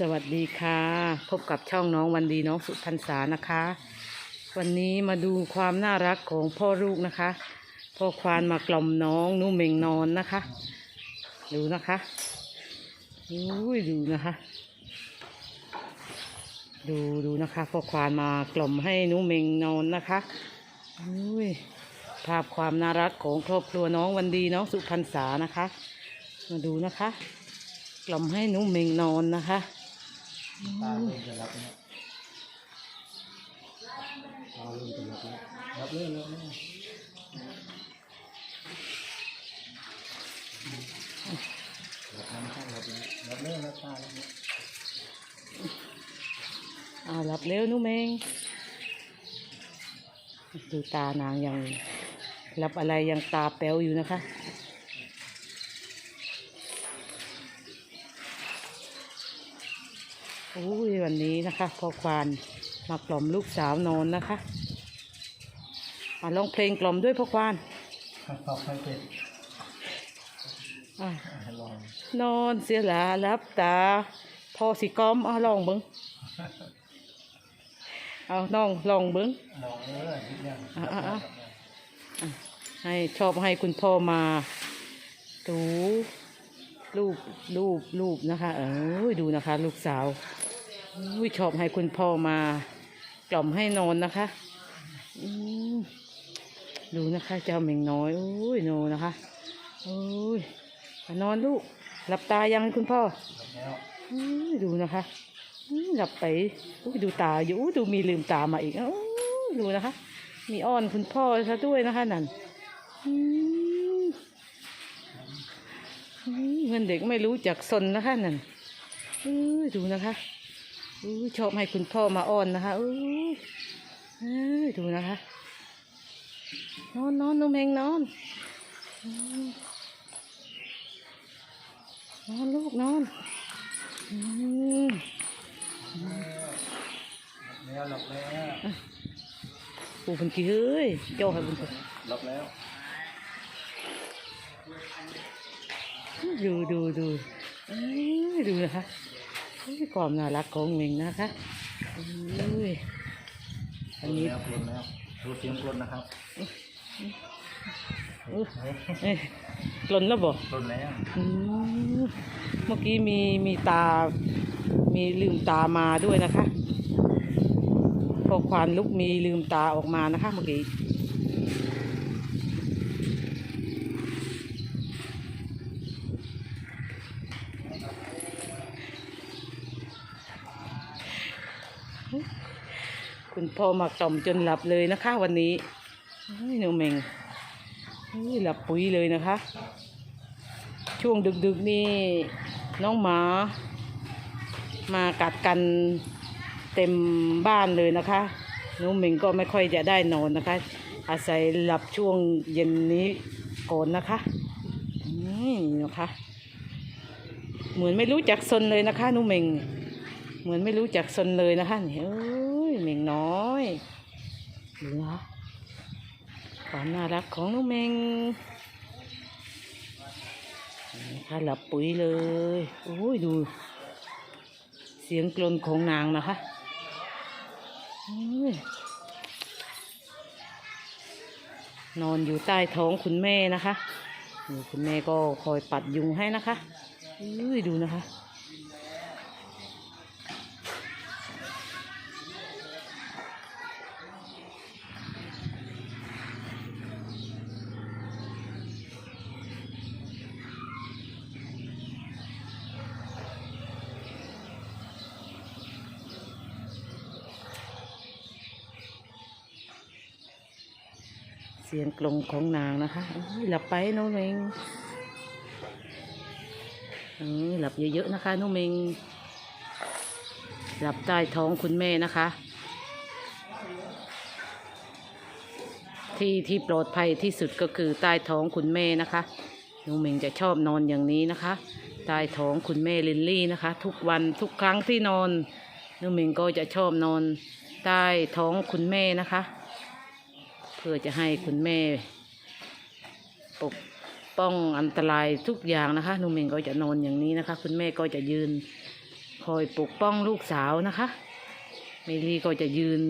สวัสดีค่ะ พบกับช่องน้องวันดีน้องสุพรรษานะคะ วันนี้มาดูความน่ารักของพ่อลูกนะคะ พ่อควานมากล่อมน้องนุ่มเมงนอนนะคะ ดูนะคะอุ้ยดูนะคะ ดูดูนะคะพ่อควานมากล่อมให้นุ่มเมงนอนนะคะอุ้ยภาพความน่ารักของครอบครัวน้องวันดีน้องสุพรรษานะคะ มาดูนะคะกล่อมให้นุ่มเมงนอนนะคะ ตาเริ่มจะรับแล้วตาเริ่มจะรับแล้วรับเรื่อยรับเรื่อยรับน้ำข้างรับเรับเรื่อยรับตารับเอยเอาหลับเร็วนุ่มเมงดูตานางยังหลับอะไรยังตาแป๋วอยู่นะคะ โอ้ยวันนี้นะคะพ่อควานมากล่อมลูกสาวนอนนะคะมาลองเพลงกล่อมด้วยพ่อควานขอบให้เป็นอะให้ลองนอนเสียหลารับตาพอสิก้อมเอาลองเบิ้งเอาน้องลองเบิ้งลองเออนิดเดียวอะอะอะให้ชอบให้คุณพ่อมาดูรูปรูปรูปนะคะ เออดูนะคะ ลูกสาวอุ้ย ชอบให้คุณพ่อมากล่อมให้นอนนะคะดูนะคะเจ้าเม่งน้อยโอ้ยโนนะคะโอ้ยนอนลูกหลับตายังคุณพ่ออุ้ยดูนะคะหลับไปอุ้ยดูตาอยู่ดูมีลืมตามาอีกอุ้ยดูนะคะ มีอ้อนคุณพ่อซะด้วยนะคะนั่นเงินเด็กไม่รู้จักสนนะคะนั่นอุ้ยดูนะคะ ชอบให้คุณพ่อมาอ้อนนะคะอุ้ยเอ้ยดูนะคะ นอนนอนนุ่มเฮงนอน นอนลูกนอนอืมแล้วรับแล้วปูเป็นกี่เฮ้ยเจ้าให้เป็นคนรับแล้ว ดูดูดูดูนะคะ ความน่ารักของเมงนะคะเอ้ยอันนี้แล้วกลนแล้วดูเสียงกลนนะครับอุ๊ยเอ้ยกลนแล้วบอกลนแล้วอืมเมื่อกี้มีมีตา มีลืมตามาด้วยนะคะพอควานลุกมีลืมตาออกมานะคะเมื่อกี้ พ่อมากล่อมจนหลับเลยนะคะ วันนี้เฮ้ยหนูเมงเฮ้ยหลับปุ๋ยเลยนะคะ ช่วงดึกๆนี่น้องหมา มากัดกันเต็มบ้านเลยนะคะหนูเมงก็ไม่ค่อยจะได้นอนนะคะ อาศัยหลับช่วงเย็นนี้ก่อนนะคะนี่นะคะ เหมือนไม่รู้จักซนเลยนะคะหนูเมงเหมือนไม่รู้จักซนเลยนะคะนี่เอ้ย เมงน้อยดูนะความน่ารักของหนูเมงนะคะหลับปุ๋ยเลยโอ้ยดู เสียงกลนของนางนะคะเอ้ยนอนอยู่ใต้ท้องคุณแม่นะคะนี่คุณแม่ก็คอยปัดยุงให้นะคะเอ้ยดูนะคะ สียงกลงของนางนะคะหลับไปน้องเมงเอ้ยหลับเยอะๆนะคะน้องเมงหลับใต้ท้องคุณแม่นะคะ ที่ที่ปลอดภัยที่สุดก็คือใต้ท้องคุณแม่นะคะน้องเมงจะชอบนอนอย่างนี้นะคะใต้ท้องคุณแม่ลินลี่นะคะ ทุกวันทุกครั้งที่นอนน้องเมงก็จะชอบนอนใต้ท้องคุณแม่นะคะ พื่อจะให้คุณแม่ปกป้องอันตรายทุกอย่างนะคะนุ่มเมงก็จะนอนอย่างนี้นะคะ คุณแม่ก็จะยืนคอยปกป้องลูกสาวนะคะเมลีก็จะยืน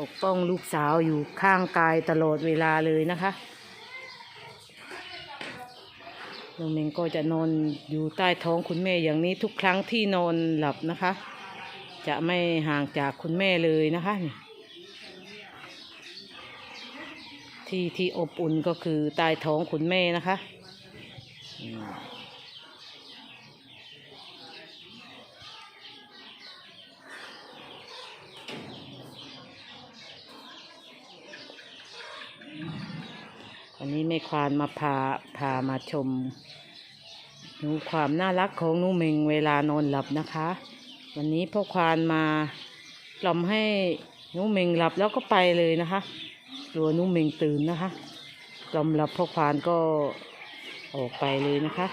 ปกป้องลูกสาวอยู่ข้างกายตลอดเวลาเลยนะคะน้องเมงก็จะนอนอยู่ใต้ท้องคุณแม่อย่างนี้ทุกครั้งที่นอนหลับนะคะ จะไม่ห่างจากคุณแม่เลยนะคะนี่ ที่ที่อบอุ่นก็คือใต้ท้องคุณแม่นะคะวันนี้แม่ควานมาพาพามาชมหนูความน่ารักของนูเมงเวลานอนหลับนะคะ วันนี้พ่อควานมา กล่อมให้นุเมงหลับแล้วก็ไปเลยนะคะ กลัวนุ่มเมงตื่นนะคะกล่อมหลับพ่อควานก็ออกไปเลยนะคะ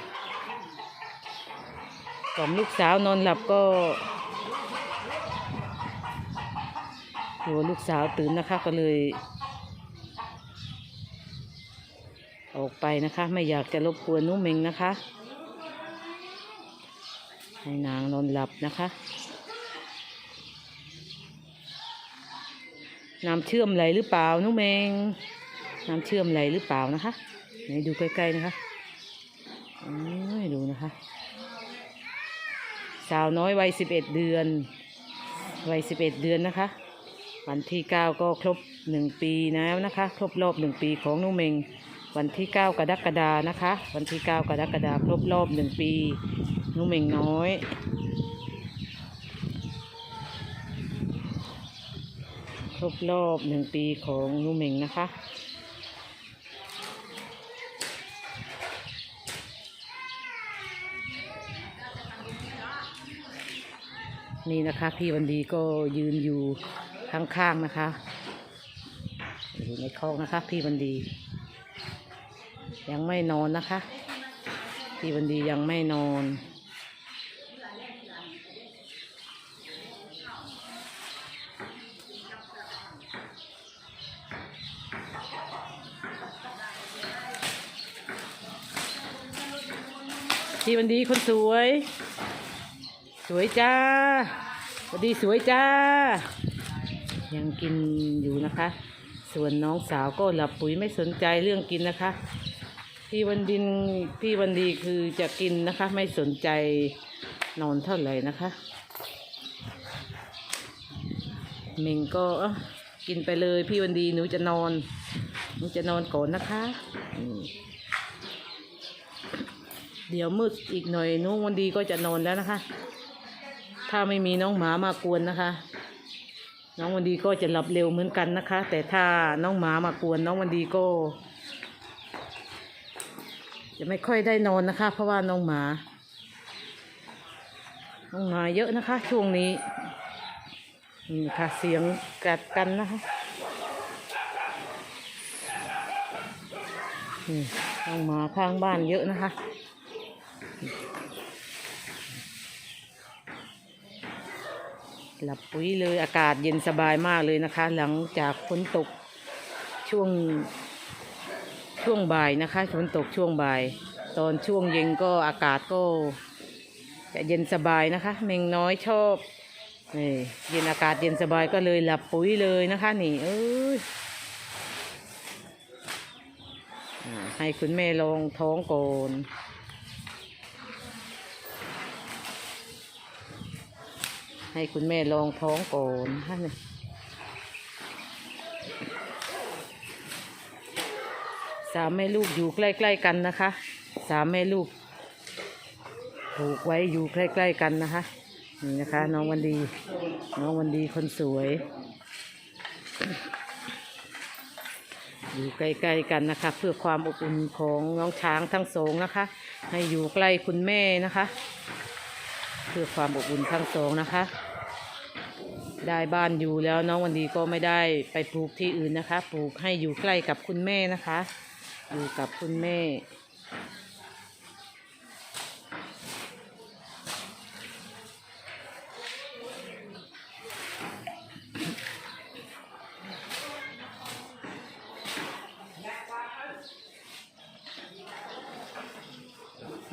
กล่อมลูกสาวนอนหลับก็กลัวลูกสาวตื่นนะคะก็เลย ออกไปนะคะ ไม่อยากจะรบกวนนุ่มเมงนะคะ ให้นางนอนหลับนะคะ น้ำเชื่อมไหลหรือเปล่านุเมง น้ำเชื่อมไหลหรือเปล่านะคะไหนดูใกล้ๆนะคะโอ้ยดูนะคะ สาวน้อยวัยสิบเอ็ดเดือนวัยสิบเอ็ดเดือนนะคะ วันที่เก้าก็ครบหนึ่งปีแล้วนะคะ ครบรอบหนึ่งปีของนุเมง วันที่เก้ากรกฎานะคะ วันที่เก้ากรกฎาครบรอบหนึ่งปีนุเมงน้อย ครบรอบหนึ่งปีของนุเมงนะคะนี่นะคะพี่วันดีก็ยืนอยู่ข้างๆนะคะอยู่ในคลอกนะคะ พี่วันดี ยังไม่นอนนะคะ พี่วันดียังไม่นอน พี่วันดีคนสวย สวยจ้าวัสดีสวยจ้า ยังกินอยู่นะคะ ส่วนน้องสาวก็หลับปุ๋ยไม่สนใจเรื่องกินนะคะ พี่วันดินพี่วันดีคือจะกินนะคะ ไม่สนใจนอนเท่าไหร่นะคะเมงก็กินไปเลยพี่วันดีหนูจะนอนหนูจะนอนก่อนนะคะ เดี๋ยวมืดอีกหน่อยหนูวันดีก็จะนอนแล้วนะคะ ถ้าไม่มีน้องหมามากวนนะคะ น้องวันดีก็จะหลับเร็วเหมือนกันนะคะ แต่ถ้าน้องหมามากวนน้องวันดีก็ จะไม่ค่อยได้นอนนะคะ เพราะว่าน้องหมา น้องหมาเยอะนะคะ ช่วงนี้นี่ค่ะเสียงกัดกันนะคะนี่น้องหมาข้างบ้านเยอะนะคะ หลับปุ๋ยเลยอากาศเย็นสบายมากเลยนะคะ หลังจากฝนตกช่วงช่วงบ่ายนะคะฝนตกช่วงบ่าย ตอนช่วงเย็นก็อากาศก็จะเย็นสบายนะคะเมงน้อยชอบนี่เย็นอากาศเย็นสบายก็เลยหลับปุ๋ยเลยนะคะนี่เอ้ยให้คุณแม่ลองท้องก่อน ให้คุณแม่ลองท้องก่อนฮะนี่สามแม่ลูกอยู่ใกล้ ๆ กันนะคะ สามแม่ลูกผูกไว้อยู่ใกล้ ๆ กันนะคะ นี่นะคะ น้องวันดี น้องวันดีคนสวย อยู่ใกล้ ๆ กันนะคะ เพื่อความอบอุ่นของน้องช้างทั้งสองนะคะ ให้อยู่ใกล้คุณแม่นะคะ เพื่อความอบอุ่นทั้งสองนะคะ ได้บ้านอยู่แล้วน้องวันดีก็ไม่ได้ไปปลูกที่อื่นนะคะ ปลูกให้อยู่ใกล้กับคุณแม่นะคะ อยู่กับคุณแม่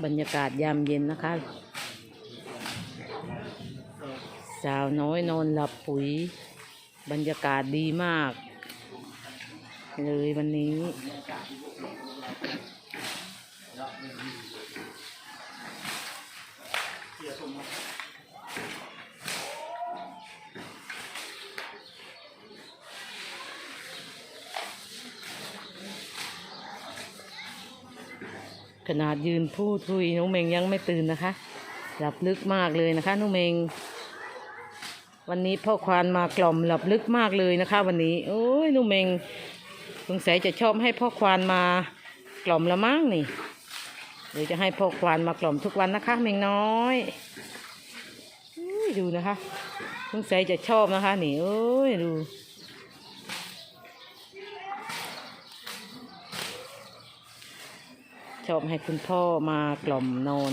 บรรยากาศยามเย็นนะคะ สาวน้อยนอนหลับปุ๋ย บรรยากาศดีมาก เลยวันนี้ ขนาดยืนพูดคุยน้องเมงยังไม่ตื่นนะคะ หลับลึกมากเลยนะคะน้องเมง วันนี้พ่อควานมากล่อมหลับลึกมากเลยนะคะ วันนี้ โอ้ยน้องเมงสงสัยจะชอบให้พ่อควานมากล่อมละมั้งนี่เดี๋ยวจะให้พ่อควานมากล่อมทุกวันนะคะ เมงน้อยอยดูนะคะสงสัยจะชอบนะคะนี่โอ้ยดูชอบให้คุณพ่อมากล่อมนอน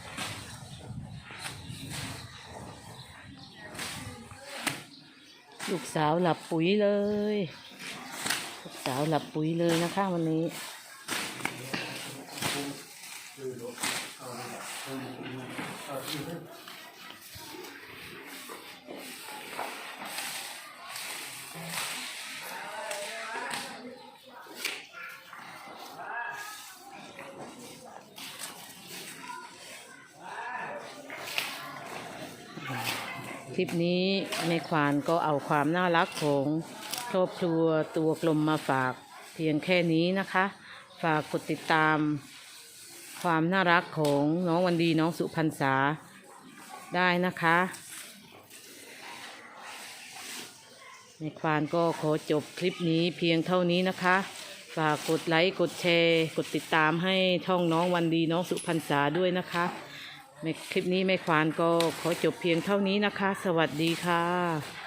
ลูกสาวหลับปุ๋ยเลย ลูกสาวหลับปุ๋ยเลยนะคะวันนี้ ลิปนี้แม่ควานก็เอาความน่ารักของครอบครัวตัวกลมมาฝากเพียงแค่นี้นะคะ ฝากกดติดตาม ความน่ารักของน้องวันดีน้องสุพรรษาได้นะคะแม่ควานก็ขอจบคลิปนี้เพียงเท่านี้นะคะ ฝากกดไลค์กดแชร์ กดติดตามให้ช่องน้องวันดีน้องสุพรรษาด้วยนะคะ คลิปนี้แม่ควานก็ขอจบเพียงเท่านี้นะคะ สวัสดีค่ะ